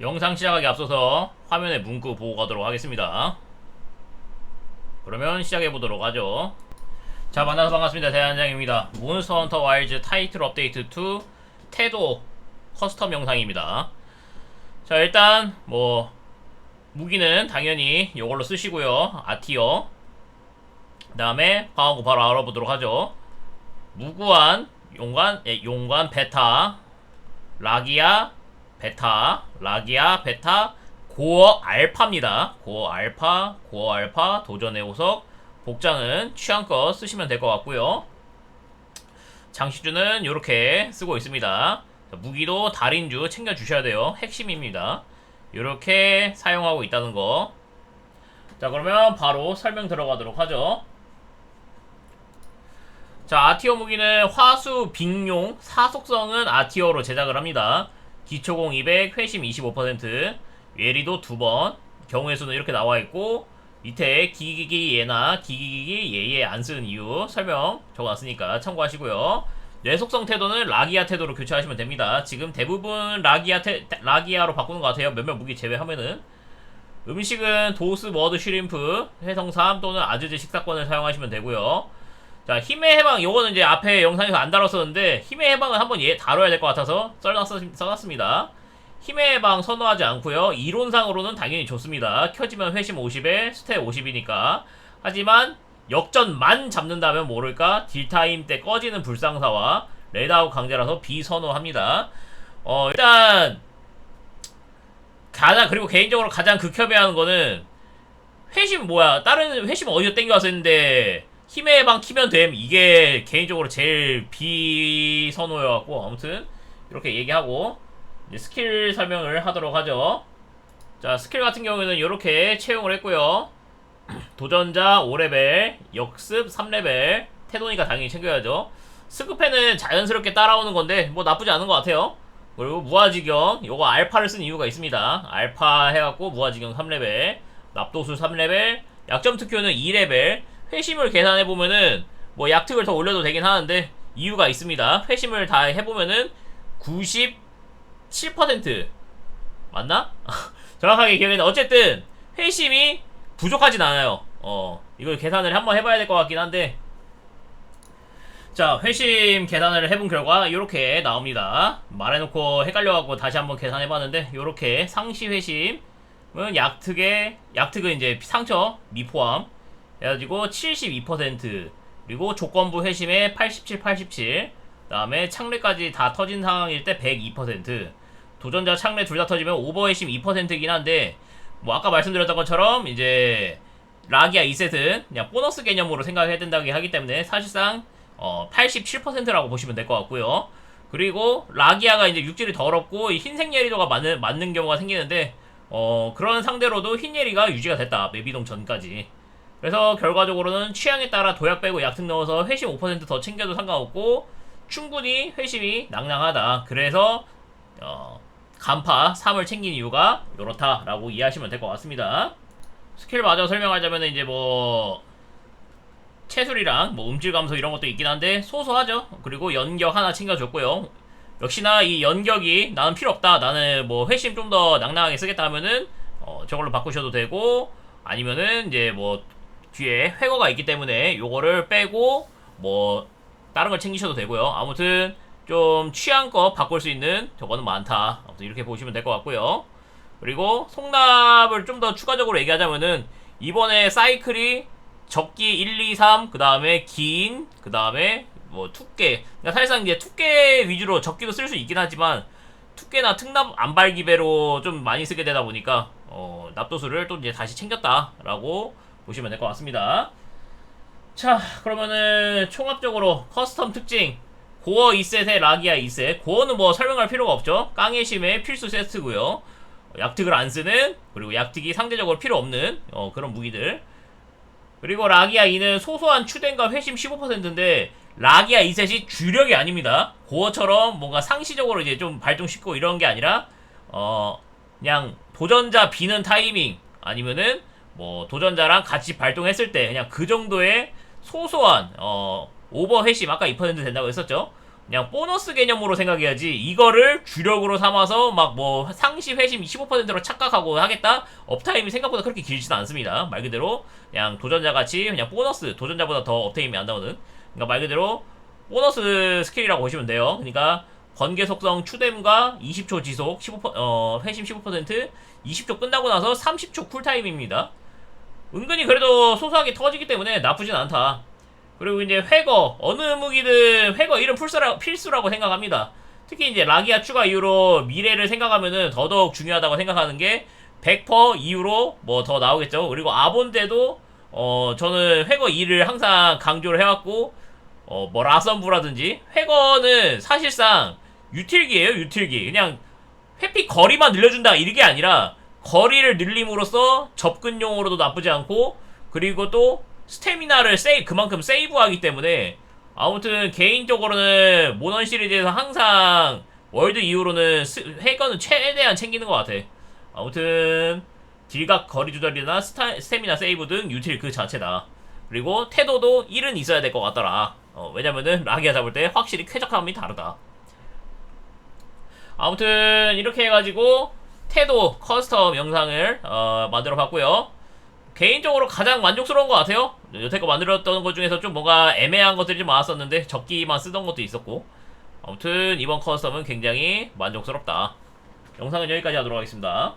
영상 시작하기 앞서서 화면에 문구 보고 가도록 하겠습니다. 그러면 시작해 보도록 하죠. 자 만나서 반갑습니다. 대한장입니다. 몬스터 헌터 와일즈 타이틀 업데이트 2 태도 커스텀 영상입니다. 자 일단 뭐 무기는 당연히 이걸로 쓰시고요. 아티어 그 다음에 방어구 바로 알아보도록 하죠. 무구한 용관 예, 용관 베타 라기아 베타 라기아 베타 고어 알파입니다. 고어 알파 고어 알파 도전의 호석 복장은 취향껏 쓰시면 될 것 같고요. 장시주는 이렇게 쓰고 있습니다. 자, 무기도 달인주 챙겨 주셔야 돼요. 핵심입니다. 이렇게 사용하고 있다는 거. 자 그러면 바로 설명 들어가도록 하죠. 자, 아티어 무기는 화수, 빙용, 사속성은 아티어로 제작을 합니다. 기초공 200, 회심 25%, 예리도 2번, 경우의 수는 이렇게 나와 있고, 밑에 기기기 예나 기기기 예예 안 쓰는 이유 설명 적어놨으니까 참고하시고요. 뇌속성 태도는 라기아 태도로 교체하시면 됩니다. 지금 대부분 라기아 태, 라기아로 바꾸는 것 같아요. 몇몇 무기 제외하면은. 음식은 도스, 머드, 슈림프, 해성삼 또는 아즈즈 식사권을 사용하시면 되고요. 자, 힘의 해방, 요거는 이제 앞에 영상에서 안 다뤘었는데, 힘의 해방은 한번 얘 다뤄야 될 것 같아서 써놨, 써놨 습니다. 힘의 해방 선호하지 않고요 이론상으로는 당연히 좋습니다. 켜지면 회심 50에 스탯 50이니까. 하지만, 역전만 잡는다면 모를까, 딜타임 때 꺼지는 불상사와 레드아웃 강제라서 비선호합니다. 어, 일단, 가장, 그리고 개인적으로 가장 극혐해하는 거는, 회심 뭐야, 다른 회심 어디서 땡겨와서 했는데, 힘의 방 키면 됨. 이게 개인적으로 제일 비선호여갖고 아무튼 이렇게 얘기하고 스킬 설명을 하도록 하죠. 자 스킬 같은 경우에는 이렇게 채용을 했고요. 도전자 5레벨 역습 3레벨 태도니까 당연히 챙겨야죠. 스크패는 자연스럽게 따라오는 건데 뭐 나쁘지 않은 것 같아요. 그리고 무아지경 요거 알파를 쓴 이유가 있습니다. 알파 해갖고 무아지경 3레벨 납도수 3레벨 약점 특효는 2레벨 회심을 계산해 보면은 뭐 약특을 더 올려도 되긴 하는데 이유가 있습니다. 회심을 다 해보면은 97% 맞나? 정확하게 기억이 나. 어쨌든 회심이 부족하진 않아요. 어 이걸 계산을 한번 해봐야 될 것 같긴 한데 자 회심 계산을 해본 결과 이렇게 나옵니다. 말해놓고 헷갈려갖고 다시 한번 계산해봤는데 이렇게 상시 회심은 약특의 약특은 이제 상처 미포함 해가지고 72% 그리고 조건부 회심에 87, 87 그다음에 창례까지 다 터진 상황일 때 102% 도전자 창례 둘 다 터지면 오버 회심 2%이긴 한데 뭐 아까 말씀드렸던 것처럼 이제 라기아 2셋은 그냥 보너스 개념으로 생각해야 된다고 하기 때문에 사실상 어 87%라고 보시면 될 것 같고요. 그리고 라기아가 이제 육질이 더럽고 이 흰색 예리도가 맞는 맞는 경우가 생기는데 어 그런 상대로도 흰 예리가 유지가 됐다 맵이동 전까지. 그래서 결과적으로는 취향에 따라 도약 빼고 약특 넣어서 회심 5%더 챙겨도 상관없고 충분히 회심이 낭낭하다. 그래서 어, 간파 3을 챙긴 이유가 이렇다라고 이해하시면 될 것 같습니다. 스킬 마저 설명하자면 이제 뭐 채술이랑 뭐 음질 감소 이런 것도 있긴 한데 소소하죠. 그리고 연격 하나 챙겨줬고요. 역시나 이 연격이 나는 필요 없다. 나는 뭐 회심 좀 더 낭낭하게 쓰겠다 하면은 어, 저걸로 바꾸셔도 되고 아니면은 이제 뭐 뒤에 회거가 있기 때문에 요거를 빼고 뭐 다른 걸 챙기셔도 되고요. 아무튼 좀 취향껏 바꿀 수 있는 저거는 많다. 아무튼 이렇게 보시면 될 것 같고요. 그리고 송납을 좀 더 추가적으로 얘기하자면은 이번에 사이클이 적기 1, 2, 3, 그 다음에 긴, 그 다음에 뭐 투께. 그러니까 사실상 이제 투께 위주로 적기도 쓸 수 있긴 하지만 투께나 특납 안발기배로 좀 많이 쓰게 되다 보니까 어, 납도수를 또 이제 다시 챙겼다라고 보시면 될 것 같습니다. 자, 그러면은 총합적으로 커스텀 특징 고어 2셋에 라기아 2셋. 고어는 뭐 설명할 필요가 없죠. 깡의 심의 필수 세트고요. 약특을 안 쓰는 그리고 약특이 상대적으로 필요 없는 어, 그런 무기들. 그리고 라기아 2는 소소한 추den과 회심 15%인데 라기아 2셋이 주력이 아닙니다. 고어처럼 뭔가 상시적으로 이제 좀 발동 쉽고 이런 게 아니라 어 그냥 도전자 비는 타이밍 아니면은 뭐 도전자랑 같이 발동했을 때 그냥 그 정도의 소소한 어 오버 회심 아까 2% 된다고 했었죠. 그냥 보너스 개념으로 생각해야지 이거를 주력으로 삼아서 막 뭐 상시 회심 15%로 착각하고 하겠다? 업타임이 생각보다 그렇게 길지도 않습니다. 말 그대로 그냥 도전자 같이 그냥 보너스 도전자보다 더 업타임이 안 나오는. 그러니까 말 그대로 보너스 스킬이라고 보시면 돼요. 그러니까 번개 속성 추뎀과 20초 지속 15% 어, 회심 15% 20초 끝나고 나서 30초 쿨타임입니다 은근히 그래도 소소하게 터지기 때문에 나쁘진 않다 그리고 이제 회거 어느 무기든 회거 이름 필수라, 필수라고 생각합니다. 특히 이제 라기아 추가 이후로 미래를 생각하면은 더더욱 중요하다고 생각하는 게 100% 이후로 뭐 더 나오겠죠. 그리고 아본 때도 어 저는 회거 2를 항상 강조를 해왔고 어뭐 라선부라든지 회거는 사실상 유틸기예요 유틸기 그냥 회피 거리만 늘려준다 이게 아니라 거리를 늘림으로써 접근용으로도 나쁘지 않고 그리고 또 스태미나를 세이 그만큼 세이브하기 때문에 아무튼 개인적으로는 모넌 시리즈에서 항상 월드 이후로는 스, 해거는 최대한 챙기는 것 같아. 아무튼 딜각 거리 조절이나 스타, 스태미나 세이브 등 유틸 그 자체다. 그리고 태도도 1은 있어야 될 것 같더라. 어, 왜냐면은 라기아 잡을 때 확실히 쾌적함이 다르다. 아무튼 이렇게 해가지고 태도 커스텀 영상을 어, 만들어 봤고요. 개인적으로 가장 만족스러운 것 같아요. 여태껏 만들었던 것 중에서 좀 뭔가 애매한 것들이 좀 많았었는데 적기만 쓰던 것도 있었고 아무튼 이번 커스텀은 굉장히 만족스럽다. 영상은 여기까지 하도록 하겠습니다.